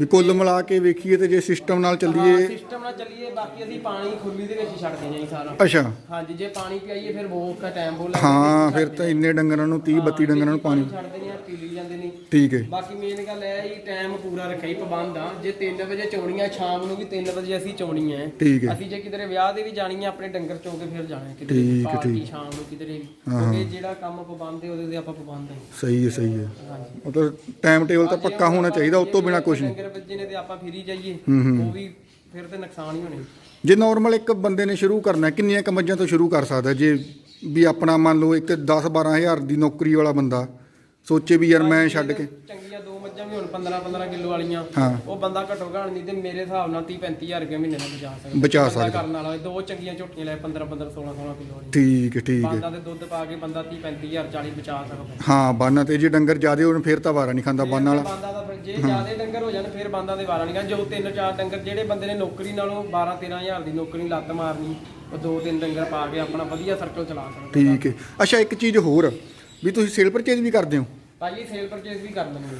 ਵੀ ਕੁੱਲ ਮਿਲਾ ਕੇ ਵੇਖੀਏ ਤੇ ਜੇ ਸਿਸਟਮ ਨਾਲ ਚੱਲੀਏ ਸਿਸਟਮ ਨਾਲ ਚੱਲੀਏ ਬਾਕੀ ਅਸੀਂ ਪਾਣੀ ਖੁੱਲੀ ਦੇ ਵਿੱਚ ਛੱਡ ਹਾਂ ਜੀ ਸਾਰਾ। ਅੱਛਾ। ਹਾਂਜੀ ਜੇ ਪਾਣੀ ਪਿਆਈਏ ਫਿਰ ਬਹੁਤ ਔਖਾ ਟਾਈਮ ਬੋਲ ਹਾਂ ਫਿਰ ਤਾਂ ਇੰਨੇ ਡੰਗਰਾਂ ਨੂੰ 30 32 ਡੰਗਰਾਂ ਨੂੰ ਪਾਣੀ ਛੱਡ ਦਿੰਦੇ ਆ ਪੀ ਲਈ ਜਾਂਦੇ ਨੇ ਠੀਕ ਹੈ ਬਾਕੀ ਮੇਨ ਗੱਲ ਇਹ ਹੈ ਜੀ ਟਾਈਮ ਪੂਰਾ ਰੱਖਿਆ ਹੀ ਪਾਬੰਦ ਆ। ਜੇ 3 ਵਜੇ ਚੋਣੀਆਂ ਸ਼ਾਮ ਨੂੰ ਵੀ 3 ਵਜੇ ਅਸੀਂ ਚੋਣੀ ਹੈ। ਠੀਕ ਹੈ। ਅਸੀਂ ਜੇ ਕਿਧਰੇ ਵਿਆਹ ਦੇ ਵੀ ਜਾਣੀ ਹੈ ਆਪਣੇ ਡੰਗਰ ਚੋ ਕੇ ਫਿਰ ਜਾਣਾ ਹੈ ਕਿਧਰੇ ਠੀਕ, ਪਾਰਟੀ ਸ਼ਾਮ ਨੂੰ ਕਿਧਰੇ ਵੀ। ਕਿਉਂਕਿ ਜਿਹੜਾ ਕੰਮ ਪਾਬੰਦ ਹੈ ਉਹਦੇ ਤੇ ਆਪਾਂ ਪਾਬੰਦ ਹੈ। ਸਹੀ ਹੈ ਸਹੀ ਹੈ। ਹਾਂਜੀ। ਮਤਲਬ ਟਾਈਮ ਟੇਬਲ ਤਾਂ ਪੱਕਾ ਹੋਣਾ ਚਾਹੀਦਾ ਉਸ ਤੋਂ ਬਿਨਾ ਕੁਝ ਨਹੀਂ। ਡੰਗਰ ਵੱਜੇ ਨੇ ਤੇ ਆਪਾਂ ਫਿਰੀ ਜਾਈਏ ਉਹ ਵੀ ਫਿਰ ਤੇ ਨੁਕਸਾਨ ਹੀ ਹੋਣੇ। ਜੇ ਨਾਰਮਲ ਇੱਕ ਬੰਦੇ ਨੇ ਸ਼ੁਰੂ ਕਰਨਾ ਕਿੰਨੀਆਂ ਕਮੱਜਾਂ ਤੋਂ ਸ਼ੁਰੂ ਕਰ ਸਕਦਾ ਜੇ ਵੀ ਆਪਣਾ ਮੰਨ ਲਓ ਇੱਕ 10 12000 ਦੀ ਨੌਕਰੀ ਵਾਲਾ ਬੰਦਾ ਸੋਚੇ ਵੀ ਯਾਰ ਮੈਂ ਛੱਡ ਕੇ। ਚੰਗੀਆਂ ਦੋ ਮੱਝਾਂ ਵੀ ਹੁਣ 15 15 ਕਿਲੋ ਵਾਲੀਆਂ। ਹਾਂ। ਉਹ ਬੰਦਾ ਘੱਟੋ ਘੱਟ ਨਹੀਂ ਤੇ ਮੇਰੇ ਹਿਸਾਬ ਨਾਲ 30 35000 ਰੁਪਏ ਮਹੀਨੇ ਦਾ ਬਚਾ ਸਕਦਾ। ਬਚਾ ਬੰਦਾ ਸਕਦਾ। ਕਰਨ ਵਾਲਾ ਦੋ ਚੰਗੀਆਂ ਝੋਟੀਆਂ ਲੈ 15 15 16 16 ਕਿਲੋ ਵਾਲੀ। ਠੀਕ ਹੈ ਠੀਕ ਹੈ। ਬੰਦਾ ਤੇ ਦੁੱਧ ਪਾ ਕੇ ਬੰਦਾ 30 35000 40 ਬਚਾ ਸਕਦਾ। ਹਾਂ ਬਾਨਾ ਤੇ ਜੇ ਡੰਗਰ ਜ਼ਿਆਦੇ ਹੋਣ ਫਿਰ ਤਾਂ ਵਾਰਾ ਨਹੀਂ ਖਾਂਦਾ ਬਾਨਾ ਵਾਲਾ। ਬੰਦਾ ਦਾ ਫਿਰ ਜੇ ਜ਼ਿਆਦੇ ਡੰਗਰ ਹੋ ਜਾਣ ਫਿਰ ਬੰਦਾ ਦੇ ਵਾਰਾ ਨਹੀਂ ਜੋ ਤਿੰਨ ਚਾਰ ਡੰਗਰ ਜਿਹੜੇ ਬੰਦੇ ਨੇ ਨੌਕਰੀ ਨਾਲੋਂ 12 13000 ਦੀ ਨੌਕਰੀ ਲੱਤ ਮਾਰਨੀ ਉਹ ਦੋ ਤਿੰਨ ਡੰਗਰ ਪਾ ਕੇ ਆਪਣਾ ਵਧੀਆ ਸਰਕਲ ਚਲਾ ਸਕਦਾ। ਠੀਕ ਹੈ। ਅੱਛਾ ਇੱਕ ਚੀਜ਼ ਹੋਰ ਵੀ ਤੁਸੀਂ ਸੇਲ ਪਰਚੇਜ ਵੀ ਕਰਦੇ ਹੋ? ਭਾਜੀ ਸੇਲ ਪਰਚੇਸ ਵੀ ਕਰ ਲੈਂਦੇ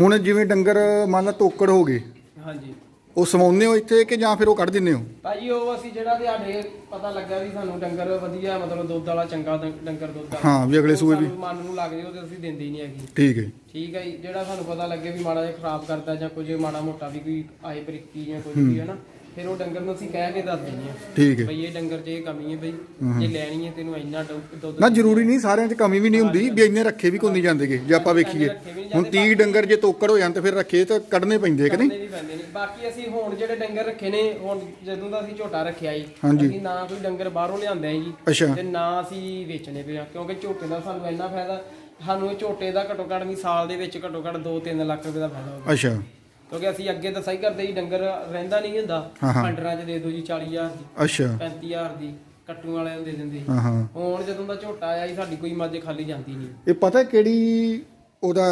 ਹੁਣ ਜਿਵੇਂ ਡੰਗਰ ਮੰਨ ਲਾ ਤੋਕੜ ਹੋ ਗਏ ਹਾਂਜੀ। ਉਹ ਸਮਾਉਂਦੇ ਹੋ ਇੱਥੇ ਕਿ ਜਾਂ ਫਿਰ ਉਹ ਕੱਢ ਦਿੰਦੇ ਹੋ? ਭਾਜੀ ਉਹ ਅਸੀਂ ਜਿਹੜਾ ਤੁਹਾਡੇ ਪਤਾ ਲੱਗਾ ਵੀ ਸਾਨੂੰ ਡੰਗਰ ਵਧੀਆ ਮਤਲਬ ਦੁੱਧ ਵਾਲਾ ਚੰਗਾ ਡੰ- ਡੰਗਰ ਦੁੱਧ ਦਾ ਹਾਂ ਵੀ ਅਗਲੇ ਸੂਏ ਵੀ। ਸਾਨੂੰ ਮਨ ਨੂੰ ਲੱਗ ਜੇ ਉਹ ਤੇ ਅਸੀਂ ਦਿੰਦੇ ਹੀ ਨਹੀਂ ਹੈਗੇ। ਠੀਕ ਹੈ ਠੀਕ ਹੈ ਜੀ ਜਿਹੜਾ ਸਾਨੂੰ ਪਤਾ ਲੱਗੇ ਵੀ ਮਾੜਾ ਜਿਹਾ ਖਰਾਬ ਕਰਦਾ ਜਾਂ ਕੁਝ ਮਾੜਾ ਮੋਟਾ ਵੀ ਕੋਈ ਆਏ ਬਰੀਕੀ ਜਾਂ ਕੁਝ ਵੀ ਹੈ ਨਾ ਫਿਰ ਉਹ ਡੰਗਰ ਨੂੰ ਅਸੀਂ ਕਹਿ ਕੇ ਦੱਸ ਦਿੰਦੇ ਆ ਠੀਕ ਹੈ। ਬਈ ਇਹ ਡੰਗਰ 'ਚ ਇਹ ਕਮੀ ਹੈ ਬਈ ਜੇ ਲੈਣੀ ਹੈ ਤੈਨੂੰ ਇੰਨਾ ਦੁੱਧ ਦੁੱਧ ਨਾ ਜ਼ਰੂਰੀ ਨਹੀਂ ਸਾਰਿਆਂ 'ਚ ਕਮੀ ਵੀ ਨਹੀਂ ਹੁੰਦੀ ਵੀ ਇੰਨੇ ਰੱਖੇ ਵੀ ਕੋਈ ਨਹੀਂ ਜਾਂਦੇਗੇ ਜੇ ਆਪਾਂ ਵੇਖੀਏ। ਹੁਣ 30 ਡੰਗਰ ਜੇ ਤੋਕੜ ਹੋ ਜਾਣ ਤੇ ਫਿਰ ਰੱਖੇ ਤਾਂ ਕੱਢਨੇ ਪੈਂਦੇ ਕਿ ਨਹੀਂ? ਵੀ ਪੈਂਦੇ ਨੇ। ਬਾਕੀ ਅਸੀਂ ਹੁਣ ਜਿਹੜੇ ਡੰਗਰ ਰੱਖੇ ਨੇ ਹੁਣ ਜਦੋਂ ਦਾ ਅਸੀਂ ਝੋਟਾ ਰੱਖਿਆ ਜੀ ਹਾਂਜੀ। ਅਸੀਂ ਨਾ ਕੋਈ ਡੰਗਰ ਬਾਹਰੋਂ ਲਿਆਂਦੇ ਆ ਜੀ ਅੱਛਾ। ਤੇ ਨਾ ਅਸੀਂ ਵੇਚਣੇ ਪਏ ਆ ਕਿਉਂਕਿ ਝੋਟੇ ਦਾ ਸਾਨੂੰ ਇੰਨਾ ਫਾਇਦਾ ਸਾਨੂੰ ਇਹ ਝੋਟੇ ਦਾ ਘੱਟੋ ਘੱਟ ਵੀ ਸਾਲ ਦੇ ਵਿੱਚ ਘੱਟੋ ਘੱਟ 2-3 ਲੱਖ ਰੁਪਏ ਦਾ ਫਾਇਦਾ ਹੋਊਗਾ। ਅੱਛਾ। ਕਿਉਂਕਿ ਅਸੀਂ ਅੱਗੇ ਤਾਂ ਸਹੀ ਕਰਦੇ ਸੀ ਡੰਗਰ ਰਹਿੰਦਾ ਨਹੀਂ ਹੁੰਦਾ। ਹਾਂ, ਹਾਂ। ਪੰਡਰਾਂ 'ਚ ਦੇ ਦਿਓ ਜੀ 40000 ਦੀ ਅੱਛਾ। 35000 ਦੀ ਕੱਟੂ ਵਾਲਿਆਂ ਨੂੰ ਦੇ ਦਿੰਦੇ ਸੀ। ਹਾਂ ਹਾਂ। ਹੁਣ ਜਦੋਂ ਦਾ ਝੋਟਾ ਆਇਆ ਜੀ ਸਾਡੀ ਕੋਈ ਮੱਝ ਖਾਲੀ ਜਾਂਦੀ ਨਹੀਂ। ਇਹ ਪਤਾ ਕਿਹੜੀ ਉਹਦਾ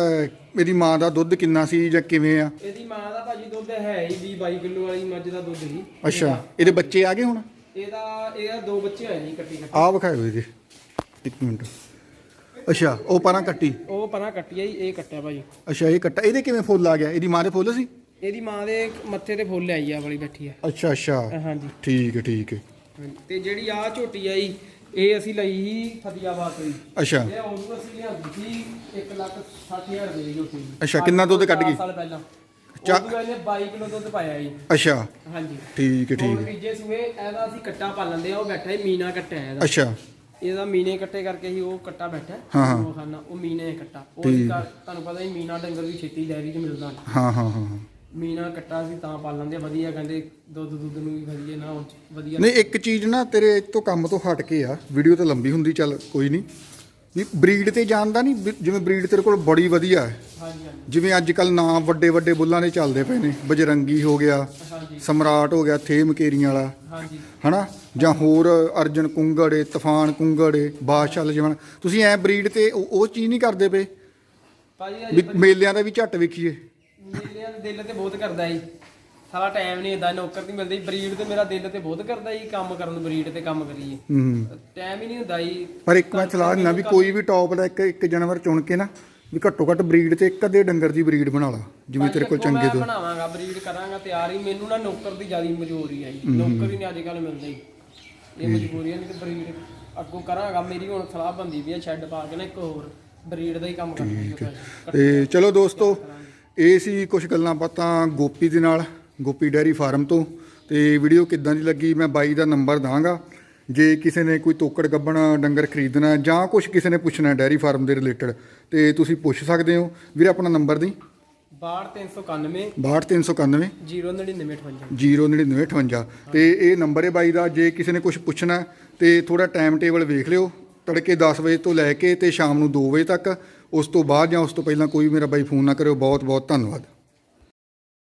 ਮੇਰੀ ਮਾਂ ਦਾ ਦੁੱਧ ਕਿੰਨਾ ਸੀ ਜਾਂ ਕਿਵੇਂ ਆ? ਇਹਦੀ ਮਾਂ ਦਾ ਭਾਜੀ ਦੁੱਧ ਹੈ ਹੀ 20 22 ਕਿਲੋ ਵਾਲੀ ਮੱਝ ਦਾ ਦੁੱਧ ਸੀ ਅੱਛਾ ਇਹਦੇ ਬੱਚੇ ਆ ਗਏ ਹੁਣ? ਇਹਦਾ ਇਹਦਾ ਦੋ ਬੱਚੇ ਹੋਏ ਜੀ ਕੱਟੀ ਕੱਟੀ ਆਹ ਵਿਖਾਇਓ ਇਹਦੇ। ਇੱਕ ਮਿੰਟ। ਅੱਛਾ ਉਹ ਪਰਾਂ ਕੱਟੀ? ਉਹ ਪਰਾਂ ਕੱਟੀ ਆ ਜੀ ਇਹ ਕੱਟਿਆ ਭਾਜੀ ਅੱਛਾ ਇਹ ਕੱਟਾ ਇਹਦੇ ਕਿਵੇਂ ਫੁੱਲ ਆ ਗਿਆ? ਇਹਦੀ ਮਾਂ ਦੇ ਫੁੱਲ ਸੀ? ਇਹਦੀ ਮਾਂ ਦੇ ਮੱਥੇ ਤੇ ਫੁੱਲ ਆਈ ਆ ਵਾਲੀ ਬੈਠੀ ਆ। ਅੱਛਾ ਅੱਛਾ। ਹਾਂਜੀ। ਠੀਕ ਹੈ ਠੀਕ ਹੈ। ਤੇ ਜਿਹੜੀ ਆ ਝੋਟੀ ਆਈ ਇਹ ਅਸੀਂ ਲਈ ਸੀ ਫਤਿਆਬਾਦ ਤੋਂ ਜੀ। ਅੱਛਾ। ਇਹ ਉਦੋਂ ਅਸੀਂ ਲਿਆਂਦੀ ਸੀ 1 ਲੱਖ 60000 ਰੁਪਏ ਦੀ ਝੋਟੀ ਅੱਛਾ, ਕਿੰਨਾ ਦੁੱਧ ਕੱਢ ਗਈ? ਸਾਲ ਪਹਿਲਾਂ। ਉਦੋਂ ਇਹਨੇ 22 ਕਿਲੋ ਦੁੱਧ ਪਾਇਆ ਜੀ। ਅੱਛਾ। ਹਾਂਜੀ। ਠੀਕ ਹੈ ਠੀਕ ਹੁਣ ਤੀਜੇ ਸੂਏ ਇਹਦਾ ਅਸੀਂ ਕੱਟਾ ਪਾਲਣ ਦੇ ਆ ਉਹ ਬੈਠਾ ਹੀ ਮੀਨਾ ਕੱਟਾ ਹੈ ਇਹਦਾ। ਅੱਛਾ। ਇਹਦਾ ਮੀਨੇ ਕੱਟੇ ਕਰਕੇ ਹੀ ਉਹ ਕੱਟਾ ਬੈਠਾ ਹੈ। ਹਾਂ, ਹਾਂ। ਉਹ ਖਾਨਾ ਉਹ ਮੀਨੇ ਕੱਟਾ। ਉਹ ਅਸੀਂ ਘਰ- ਤੁਹਾਨੂੰ ਪਤਾ ਹੀ ਮੀਨਾ ਡੰਗਰ ਵੀ ਛੇਤੀ ਡੈਰੀ 'ਚ ਮਿਲਦਾ ਨਹੀਂ। ਹਾਂ ਹਾਂ ਹਾਂ ਹਾਂ। ਮੀਨਾ ਕੱਟਾ ਸੀ ਤਾਂ ਪਾਲਣ ਦੇ ਵਧੀਆ ਕਹਿੰਦੇ ਦੁੱਧ ਦੁੱਧ ਨੂੰ ਵੀ ਵਧੀਆ ਨਾ ਉਹ 'ਚ ਵਧੀਆ। ਨਹੀਂ ਇੱਕ ਚੀਜ਼ ਨਾ ਤੇਰੇ ਤੋਂ ਕੰਮ ਤੋਂ ਹਟ ਕੇ ਆ ਵੀਡੀਓ ਤਾਂ ਲੰਬੀ ਹੁੰਦੀ ਚੱਲ ਕੋਈ ਨਹੀਂ। ਵੀ ਬਰੀਡ ਤੇ ਜਾਣਦਾ ਨਹੀਂ ਵੀ ਜਿਵੇਂ ਬਰੀਡ ਤੇਰੇ ਕੋਲ ਬੜੀ ਵਧੀਆ ਹੈ। ਹਾਂਜੀ ਹਾਂਜੀ। ਜਿਵੇਂ ਅੱਜ ਕੱਲ ਨਾਮ ਵੱਡੇ ਵੱਡੇ ਬੁੱਲਾਂ ਦੇ ਚੱਲਦੇ ਪਏ ਨੇ ਬਜਰੰਗੀ ਹੋ ਗਿਆ ਹਾਂਜੀ। ਸਮਰਾਟ ਹੋ ਗਿਆ ਥੇ ਮਕੇਰੀਆਂ ਵਾਲਾ। ਹਾਂਜੀ। ਹਨਾ? ਜਾਂ ਹੋਰ ਅਰਜਨ ਕੁੰਗੜੇ ਤੂਫਾਨ ਕੁੰਗੜੇ ਬਾਦਸ਼ਾਹ ਲਜਵਣ ਤੁਸੀਂ ਐ ਬਰੀਡ ਤੇ ਉਹ ਉਹ ਚੀਜ਼ ਨਹੀਂ ਕਰਦੇ ਪਏ? ਭਾਜੀ ਵੀ ਮੇਲਿਆਂ ਦਾ ਵੀ ਝੱਟ ਵੇਖੀਏ। ਮੇਲਿਆਂ ਦੇ ਦਿਲ ਤੇ ਬਹੁਤ ਕਰਦਾ ਜੀ। ਸਾਰਾ ਟਾਈਮ ਨਹੀਂ ਇਦਾਂ ਨੌਕਰ ਨਹੀਂ ਮਿਲਦੀ। ਬਰੀਡ ਤੇ ਮੇਰਾ ਦਿਲ ਤੇ ਬਹੁਤ ਕਰਦਾ ਜੀ ਕੰਮ ਕਰਨ ਨੂੰ ਬਰੀਡ ਤੇ ਕੰਮ ਕਰੀਏ। ਹੂੰ। ਟਾਈਮ ਹੀ ਨਹੀਂ ਹੁੰਦਾ ਜੀ। ਪਰ ਇੱਕ ਮੈਂ ਸਲਾਹ ਦਿੰਦਾ ਵੀ ਕੋਈ ਵੀ ਟੌਪ ਦਾ ਇੱਕ ਇੱਕ ਜਾਨਵਰ ਚੁਣ ਕੇ ਨਾ ਵੀ ਘੱਟੋ ਘੱਟ ਬਰੀਡ ਤੇ ਇੱਕ ਅੱਧੇ ਡੰਗਰ ਦੀ ਬਰੀਡ ਬਣਾ ਲਾ ਜਿਵੇਂ ਤੇਰੇ ਕੋਲ ਚੰਗੇ ਮੈਂ ਤੋਂ। ਬਣਾਵਾਂਗਾ ਬਰੀਡ ਕਰਾਂਗਾ ਤਿਆਰ ਹੀ। ਮੈਨੂੰ ਨਾ ਨੌਕਰ ਦੀ ਜ਼ਿਆਦਾ ਮਜਬੂਰੀ ਆ ਜੀ। ਨੌਕਰ ਹੀ ਨਹੀਂ ਅੱਜ ਕੱਲ ਮਿਲਦੇ। ਜੀ ਇਹ ਮਜਬੂਰੀ ਆ ਨਹੀਂ ਤੇ ਬਰੀਡ ਅੱਗੋਂ ਕਰਾਂਗਾ ਮੇਰੀ ਹੁਣ ਸਲਾਹ ਬੰਦੀ ਵੀ ਆ ਸ਼ੈੱਡ ਪਾ ਕੇ ਨਾ ਇੱਕ ਹੋਰ ਬਰੀਡ ਦਾ ਹੀ ਕੰਮ ਕਰਾਂਗਾ। ਤੇ ਚਲੋ ਦੋਸਤੋ ਇਹ ਸੀ ਕੁਝ ਗੱਲਾਂ ਬਾਤਾਂ ਗੋਪੀ ਦੇ ਨਾਲ ਗੋਪੀ ਡੈਰੀ ਫਾਰਮ ਤੋਂ। ਤੇ ਵੀਡੀਓ ਕਿੱਦਾਂ ਦੀ ਲੱਗੀ ਮੈਂ ਬਾਈ ਦਾ ਨੰਬਰ ਦਾਂਗਾ। ਜੇ ਕਿਸੇ ਨੇ ਕੋਈ ਤੋਕੜ ਗੱਬਣ ਡੰਗਰ ਖਰੀਦਣਾ ਹੈ ਜਾਂ ਕੁਝ ਕਿਸੇ ਨੇ ਪੁੱਛਣਾ ਹੈ ਡੈਰੀ ਫਾਰਮ ਦੇ ਰਿਲੇਟਡ ਤੇ ਤੁਸੀਂ ਪੁੱਛ ਸਕਦੇ ਹੋ। ਵੀਰੇ ਆਪਣਾ ਨੰਬਰ ਦੀ। 62391 62391 09958 09958 ਤੇ ਇਹ ਨੰਬਰ ਹੈ ਬਾਈ ਦਾ ਜੇ ਕਿਸੇ ਨੇ ਕੁਝ ਪੁੱਛਣਾ ਤੇ ਥੋੜਾ ਟਾਈਮ ਟੇਬਲ ਵੇਖ ਲਿਓ। ਤੜਕੇ 10 ਵਜੇ ਤੋਂ ਲੈ ਕੇ ਤੇ ਸ਼ਾਮ ਨੂੰ 2 ਵਜੇ ਤੱਕ। ਉਸ ਤੋਂ ਬਾਅਦ ਜਾਂ ਉਸ ਤੋਂ ਪਹਿਲਾਂ ਕੋਈ ਮੇਰਾ ਬਾਈ ਫੋਨ ਨਾ ਕਰਿਓ। ਬਹੁਤ ਬਹੁਤ ਧੰਨਵਾਦ।